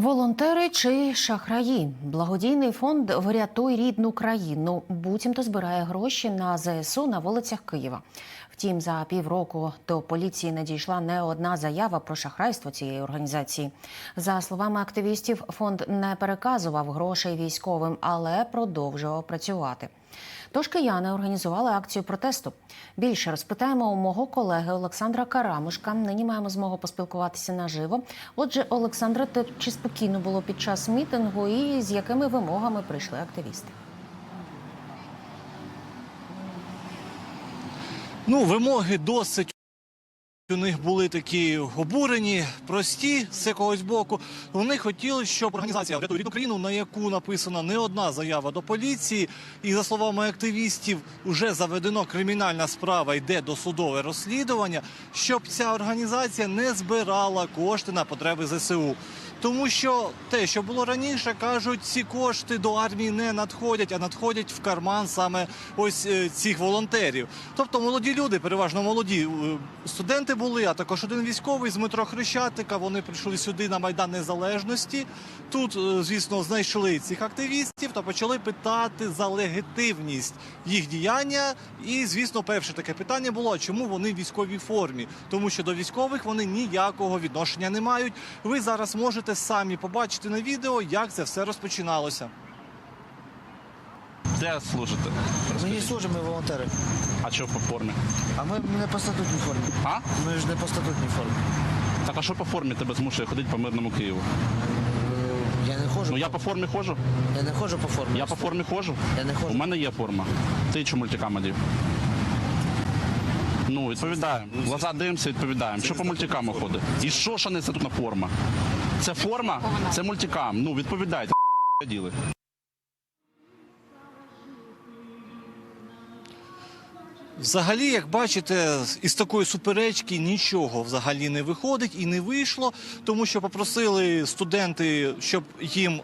Волонтери чи шахраї? Благодійний фонд Врятуй рідну країну буцімто збирає гроші на ЗСУ на вулицях Києва. Втім, за півроку до поліції надійшла не одна заява про шахрайство цієї організації. За словами активістів, фонд не переказував грошей військовим, але продовжував працювати. Тож кияни організували акцію протесту. Більше розпитаємо у мого колеги Олександра Карамушка. Нині маємо змогу поспілкуватися наживо. Отже, Олександра, ти чи спокійно було під час мітингу і з якими вимогами прийшли активісти? Ну, вимоги досить у них були такі обурені, прості з якогось боку. Вони хотіли, щоб організація «Врятуй рідну країну, на яку написана не одна заява до поліції, і за словами активістів, вже заведено кримінальна справа, йде досудове розслідування, щоб ця організація не збирала кошти на потреби ЗСУ. Тому що те, що було раніше, кажуть, ці кошти до армії не надходять, а надходять в карман саме ось е, цих волонтерів. Тобто молоді люди, переважно молоді е, студенти були, а також один військовий з Дмитро Хрещатика. Вони прийшли сюди на майдан Незалежності. Тут, е, звісно, знайшли цих активістів та почали питати за легітимність їх діяння. І, звісно, перше таке питання було: чому вони в військовій формі? Тому що до військових вони ніякого відношення не мають. Ви зараз можете самі побачити на відео, як це все розпочиналося. Де служите? Ми не служимо, ми волонтери. А що по формі? А ми не по статутній формі. А? Ми ж не по статутній формі. Так а що по формі тебе змушує ходити по мирному Києву? Е, Я не ходжу. Ну я по формі ходжу. Я не ходжу по формі. Я по формі ходжу. Я не ходжу. У мене є форма. Ти чи мультикам одів? Ну, відповідаємо. Глаза дивимося, відповідаємо. Що по мультикаму ходить? І що ж не статутна форма? Це форма? Це мультикам. Ну, відповідайте. діли. Взагалі, як бачите, із такої суперечки нічого взагалі не виходить і не вийшло, тому що попросили студенти, щоб їм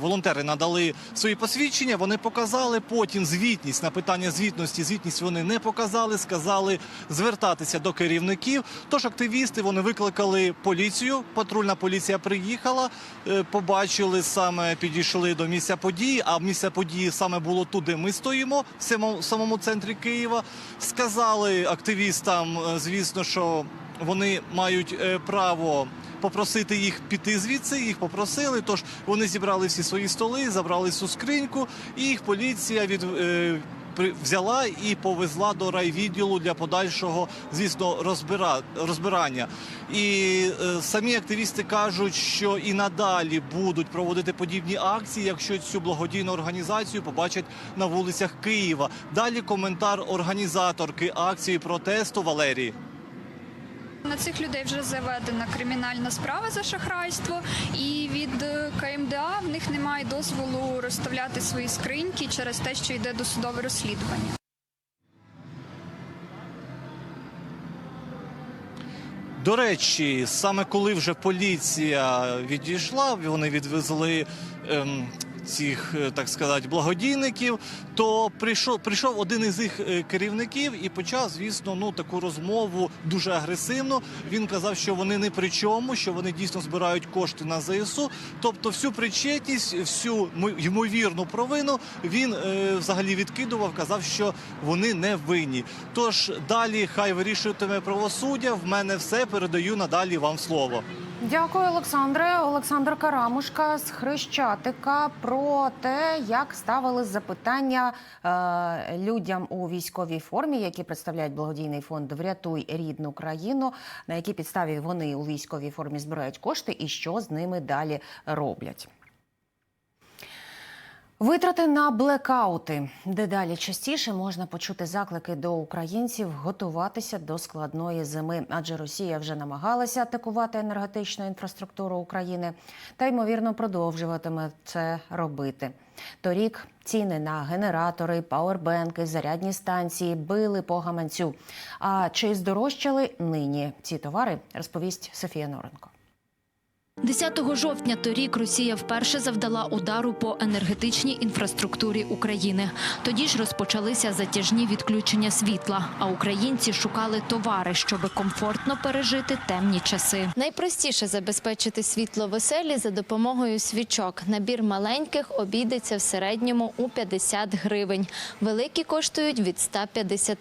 волонтери надали свої посвідчення. Вони показали потім звітність на питання звітності. Звітність вони не показали, сказали звертатися до керівників. Тож активісти вони викликали поліцію. Патрульна поліція приїхала, е, побачили саме, підійшли до місця події. А місце події саме було тут, де ми стоїмо, в самому- центрі Києва. Сказали активістам, е, звісно, що вони мають е, право. Попросити їх піти звідси, їх попросили. Тож вони зібрали всі свої столи, забрали цю скриньку, і їх поліція від е, взяла і повезла до райвідділу для подальшого, звісно, розбира, розбирання. І е, самі активісти кажуть, що і надалі будуть проводити подібні акції, якщо цю благодійну організацію побачать на вулицях Києва. Далі коментар організаторки акції протесту Валерії. На цих людей вже заведена кримінальна справа за шахрайство, і від е, КМДА в них немає дозволу розставляти свої скриньки через те, що йде досудове розслідування. До речі, саме коли вже поліція відійшла, вони відвезли ем, цих, е, так сказати, благодійників, то прийшов, прийшов один із їх е, керівників і почав, звісно, ну таку розмову дуже агресивно. Він казав, що вони не при чому, що вони дійсно збирають кошти на ЗСУ. Тобто, всю причетність, всю ймовірну провину він е, взагалі відкидував, казав, що вони не винні. Тож далі хай вирішуватиме правосуддя. В мене все передаю надалі вам слово. Дякую, Олександре. Олександр Карамушка з Хрещатика про те, як ставили запитання е, людям у військовій формі, які представляють благодійний фонд Врятуй рідну країну, на якій підставі вони у військовій формі збирають кошти і що з ними далі роблять. Витрати на блекаути дедалі частіше можна почути заклики до українців готуватися до складної зими, адже Росія вже намагалася атакувати енергетичну інфраструктуру України та ймовірно продовжуватиме це робити. Торік ціни на генератори, пауербенки, зарядні станції били по гаманцю. А чи здорожчали нині ці товари? Розповість Софія Норенко. 10 жовтня торік Росія вперше завдала удару по енергетичній інфраструктурі України. Тоді ж розпочалися затяжні відключення світла, а українці шукали товари, щоб комфортно пережити темні часи. Найпростіше забезпечити світло в оселі за допомогою свічок. Набір маленьких обійдеться в середньому у 50 гривень. Великі коштують від 150.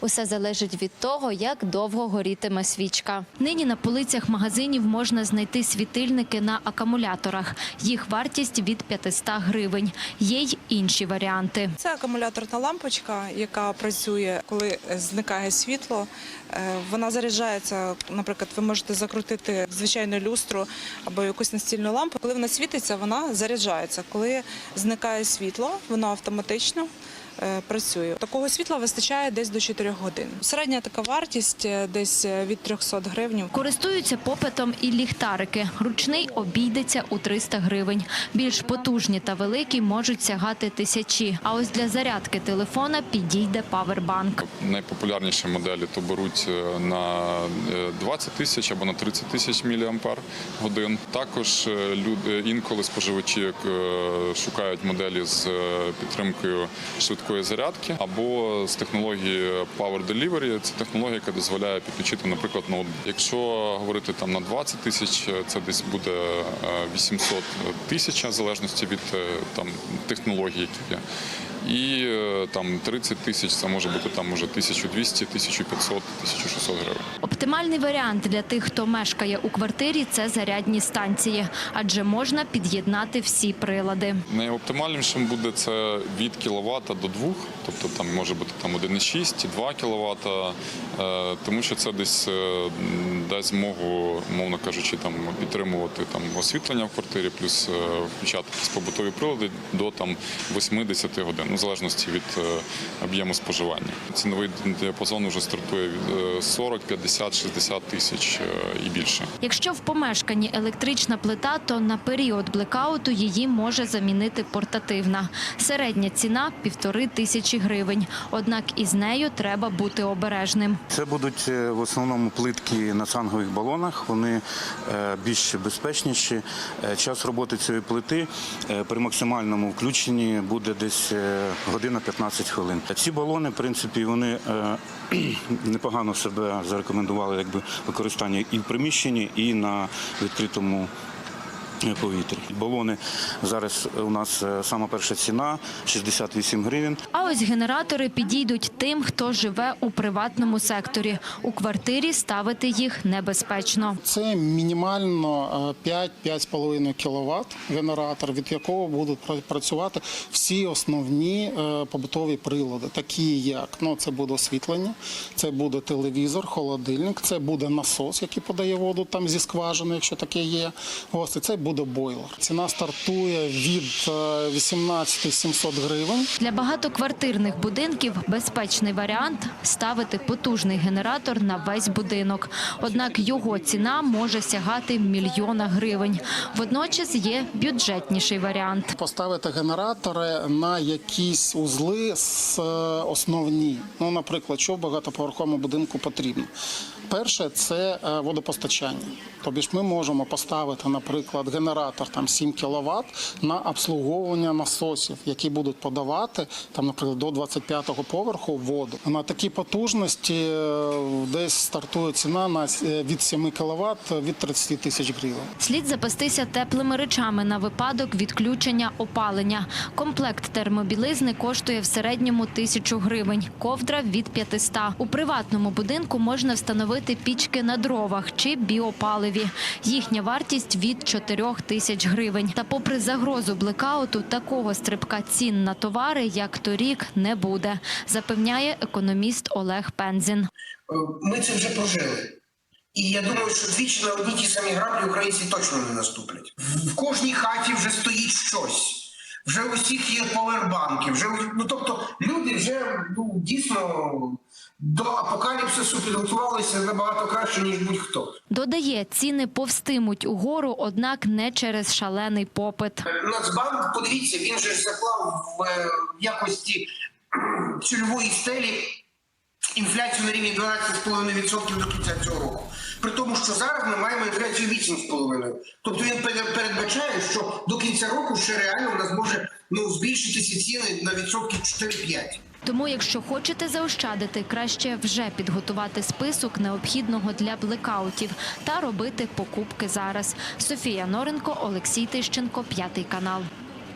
Усе залежить від того, як довго горітиме свічка. Нині на полицях магазинів можна знайти світильники на акумуляторах. Їх вартість від 500 гривень. Є й інші варіанти. Це акумуляторна лампочка, яка працює, коли зникає світло. Е, Вона заряджається. Наприклад, ви можете закрутити звичайну люстру або якусь настільну лампу. Коли вона світиться, вона заряджається. Коли зникає світло, воно автоматично. Е, Працює такого світла вистачає десь до 4 годин. Середня така вартість е, десь е, від 300 гривень. Користуються попитом і ліхтарики. Ручний обійдеться у 300 гривень. Більш потужні та великі можуть сягати тисячі. А ось для зарядки телефона підійде павербанк. Найпопулярніші моделі то беруть на е, 20 тисяч або на 30 тисяч міліампер годин. Також люди інколи споживачі шукають моделі з підтримкою швидкої зарядки або з технології Power Delivery. Це технологія, яка дозволяє підключити, наприклад, ноутбук. Якщо говорити там на 20 тисяч, е, це десь буде е, 800 тисяч, в залежності від е, там технології, які є. І е, там 30 тисяч це може бути там уже 1200, 1500, 1600 гривень. Оптимальний варіант для тих, хто мешкає у квартирі, це зарядні станції, адже можна під'єднати всі прилади. Найоптимальнішим буде це від кіловата до 2, тобто там може бути там 1,6, 2 кВт, тому що це десь е, дасть змогу, мовно кажучи, там підтримувати там освітлення в квартирі, плюс е, включати побутові прилади до там 8-10 годин, в залежності від е, об'єму споживання. Ціновий діапазон вже стартує від е, 40, 50, 60 тисяч е, і більше. Якщо в помешканні електрична плита, то на період блекауту її може замінити портативна. Середня ціна півтори тисячі гривень. Однак із нею треба бути обережним. Це будуть е, в основному плитки на цангових балонах. Вони більш безпечніші. Час роботи цієї плити при максимальному включенні буде десь година 15 хвилин. Ці балони, в принципі, вони е, непогано себе зарекомендували якби використання і в приміщенні, і на відкритому. Е, Повітрі. Балони зараз у нас е, сама перша ціна 68 гривень. А ось генератори підійдуть тим, хто живе у приватному секторі. У квартирі ставити їх небезпечно. Це мінімально е, 5-5,5 кВт генератор, від якого будуть працювати всі основні е, побутові прилади, такі як ну, це буде освітлення, це буде телевізор, холодильник, це буде насос, який подає воду там зі скважини, якщо таке є. Ось це буде бойлер. Ціна стартує від е, 18 700 гривень. Для багатоквартирних будинків безпечний варіант ставити потужний генератор на весь будинок. Однак його ціна може сягати мільйона гривень. Водночас є бюджетніший варіант. Поставити генератори на якісь узли с- е, основні. Ну, наприклад, що в багатоповерховому будинку потрібно. Перше це е, водопостачання. Тобі ж ми можемо поставити, наприклад, генератор там 7 кВт на обслуговування насосів, які будуть подавати там, наприклад, до 25-го поверху воду. На такі потужності е, десь стартує ціна на е, від 7 кВт від 30 тисяч гривень. Слід запастися теплими речами на випадок відключення опалення. Комплект термобілизни коштує в середньому тисячу гривень, ковдра від 500. У приватному будинку можна встановити пічки на дровах чи біопаливі. Їхня вартість від 4 тисяч гривень. Та попри загрозу блекауту, такого стрибка цін на товари, як торік, не буде, запевняє економіст Олег Пензін. Ми це вже прожили. І я думаю, що двічі на одні ті самі граблі українці точно не наступлять. В кожній хаті вже стоїть щось. Вже у всіх є повербанки. Вже ну тобто люди вже ну дійсно до апокаліпсису підготувалися набагато краще ніж будь-хто. Додає, ціни повстимуть угору, однак не через шалений попит. Нацбанк, подивіться, він же заклав в е, якості цільової стелі інфляцію на рівні 12,5% до кінця цього року. При тому, що зараз ми маємо інфляцію 8,5. Тобто він пере- передбачає, що до кінця року ще реально в нас може ну, збільшитися ціни на відсотків 4-5. Тому, якщо хочете заощадити, краще вже підготувати список необхідного для блекаутів та робити покупки зараз. Софія Норенко, Олексій Тищенко, п'ятий канал.